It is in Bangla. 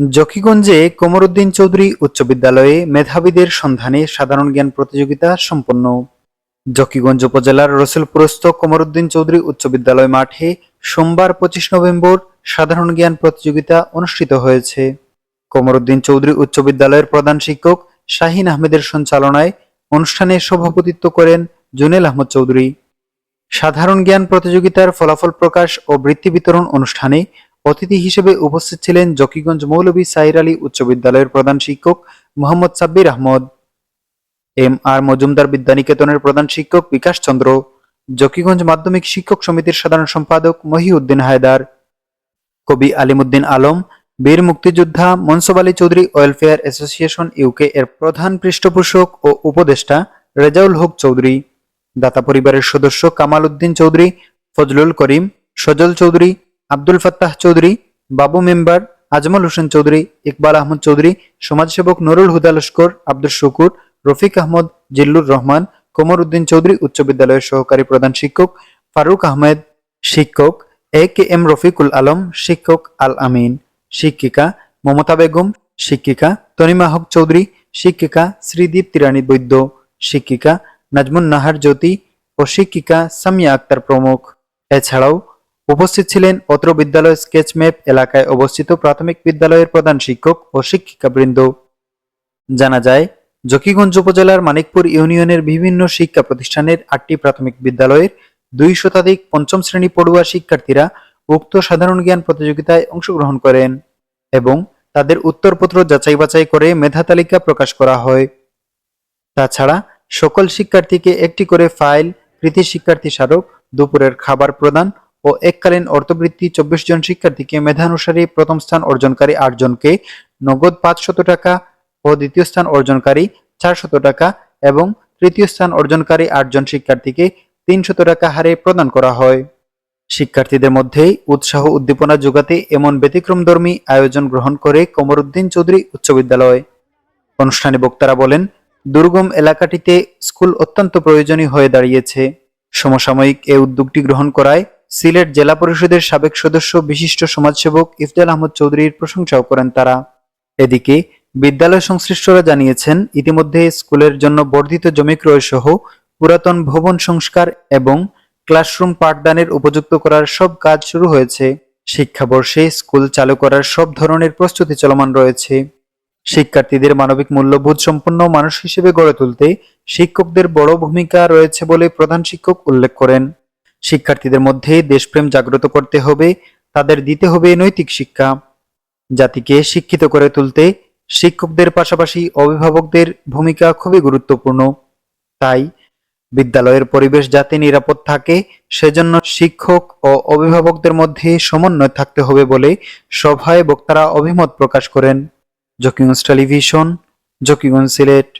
জকিগঞ্জে কোমরউদ্দিন চৌধুরী উচ্চ বিদ্যালয়ে মেধাবীদের সন্ধানে সাধারণ জ্ঞান প্রতিযোগিতা সম্পন্ন। জকিগঞ্জ উপজেলার রসুলপুরস্থ কোমরউদ্দিন চৌধুরী উচ্চ বিদ্যালয় মাঠে সোমবার পঁচিশ নভেম্বর সাধারণ জ্ঞান প্রতিযোগিতা অনুষ্ঠিত হয়েছে। কোমরউদ্দিন চৌধুরী উচ্চ বিদ্যালয়ের প্রধান শিক্ষক শাহিন আহমেদের সঞ্চালনায় অনুষ্ঠানে সভাপতিত্ব করেন জুনেল আহমদ চৌধুরী। সাধারণ জ্ঞান প্রতিযোগিতার ফলাফল প্রকাশ ও বৃত্তি বিতরণ অনুষ্ঠানে অতিথি হিসেবে উপস্থিত ছিলেন জকিগঞ্জ মৌলভী সাইর আলী উচ্চ বিদ্যালয়ের প্রধান শিক্ষক মোহাম্মদ সাব্বির আহমদ। এম আর মজুমদার বিদ্যানিকেতনের প্রধান শিক্ষক বিকাশ চন্দ্র। জকিগঞ্জ মাধ্যমিক শিক্ষক সমিতির সাধারণ সম্পাদক মহিউদ্দিন হায়দার। কবি আলিমুদ্দিন আলম, বীর মুক্তিযোদ্ধা Monsob Ali Chowdhury welfare association UK এর প্রধান পৃষ্ঠপোষক ও উপদেষ্টা রেজাউল হক চৌধুরী। দাতা পরিবারের সদস্য কামাল উদ্দিন চৌধুরী, ফজলুল করিম, সজল চৌধুরী আব্দুল ফাত্তাহ চৌধুরী, বাবু মেম্বার আজমল হোসেন চৌধুরী, ইকবাল আহমদ চৌধুরী, সমাজসেবক নুরুল হুদা লস্কর, আব্দুল শুকুর, রফিক আহমদ জিল্লুর রহমান কোমর উদ্দিন চৌধুরী উচ্চ বিদ্যালয়ের সহকারী প্রধান শিক্ষক, ফারুক আহমেদ শিক্ষক A K M Rafiqul Alam শিক্ষক আল আমিন, শিক্ষিকা মমতা বেগম শিক্ষিকা, তনিমা হক চৌধুরী শিক্ষিকা শ্রীদীপ তিরানী বৈদ্য শিক্ষিকা, নাজমুন নাহার জ্যোতি ও শিক্ষিকা সামিয়া আক্তার প্রমুখ। এছাড়াও উপস্থিত ছিলেন অত্র বিদ্যালয় স্কেচ ম্যাপ এলাকায় অবস্থিত প্রাথমিক বিদ্যালয়ের প্রধান শিক্ষক ও শিক্ষিকাবৃন্দ। জানা যায়, জকিগঞ্জ উপজেলার মানিকপুর ইউনিয়নের বিভিন্ন শিক্ষা প্রতিষ্ঠানের আটটি প্রাথমিক বিদ্যালয়ের দুই শতাধিক পঞ্চম শ্রেণি পড়ুয়া শিক্ষার্থীরা উক্ত সাধারণ জ্ঞান প্রতিযোগিতায় অংশগ্রহণ করেন এবং তাদের উত্তরপত্র যাচাই বাছাই করে মেধা তালিকা প্রকাশ করা হয়। তাছাড়া, সকল শিক্ষার্থীকে একটি করে ফাইল কৃতি শিক্ষার্থী স্মারক, দুপুরের খাবার প্রদান ও এককালীন অর্থবৃত্তি চব্বিশ জন শিক্ষার্থীকে মেধানুসারে প্রথম স্থান অর্জনকারী আট জনকে নগদ পাঁচশত টাকা ও দ্বিতীয় স্থান অর্জনকারী চারশত টাকা এবং তৃতীয় স্থান অর্জনকারী আটজন শিক্ষার্থীকে তিনশত টাকা হারে প্রদান করা হয়। শিক্ষার্থীদের মধ্যে উৎসাহ উদ্দীপনা যোগাতে এমন ব্যতিক্রমধর্মী আয়োজন গ্রহণ করে কমরুদ্দিন চৌধুরী উচ্চ বিদ্যালয়। অনুষ্ঠানে বক্তারা বলেন, দুর্গম এলাকাটিতে স্কুল অত্যন্ত প্রয়োজনীয় হয়ে দাঁড়িয়েছে। সমসাময়িক এ উদ্যোগটি গ্রহণ করায় সিলেট জেলা পরিষদের সাবেক সদস্য, বিশিষ্ট সমাজসেবক ইফজাল আহমদ চৌধুরীর প্রশংসাও করেন তারা। এদিকে বিদ্যালয় সংশ্লিষ্টরা জানিয়েছেন, ইতিমধ্যে স্কুলের জন্য বর্ধিত জমি ক্রয় সহ পুরাতন ভবন সংস্কার এবং ক্লাসরুম পাঠদানের উপযুক্ত করার সব কাজ শুরু হয়েছে। শিক্ষাবর্ষে স্কুল চালু করার সব ধরনের প্রস্তুতি চলমান রয়েছে। শিক্ষার্থীদের মানবিক মূল্যবোধ সম্পন্ন মানুষ হিসেবে গড়ে তুলতে শিক্ষকদের বড় ভূমিকা রয়েছে বলে প্রধান শিক্ষক উল্লেখ করেন। শিক্ষার্থীদের মধ্যে দেশপ্রেম জাগ্রত করতে হবে, তাদের দিতে হবে নৈতিক শিক্ষা। জাতিকে শিক্ষিত করে তুলতে শিক্ষকদের পাশাপাশি অভিভাবকদের ভূমিকা খুবই গুরুত্বপূর্ণ। তাই বিদ্যালয়ের পরিবেশ যাতে নিরাপদ থাকে, সেজন্য শিক্ষক ও অভিভাবকদের মধ্যে সমন্বয় থাকতে হবে বলে সভায় বক্তারা অভিমত প্রকাশ করেন। জকিগঞ্জ টেলিভিশন, জকিগঞ্জ সিলেট।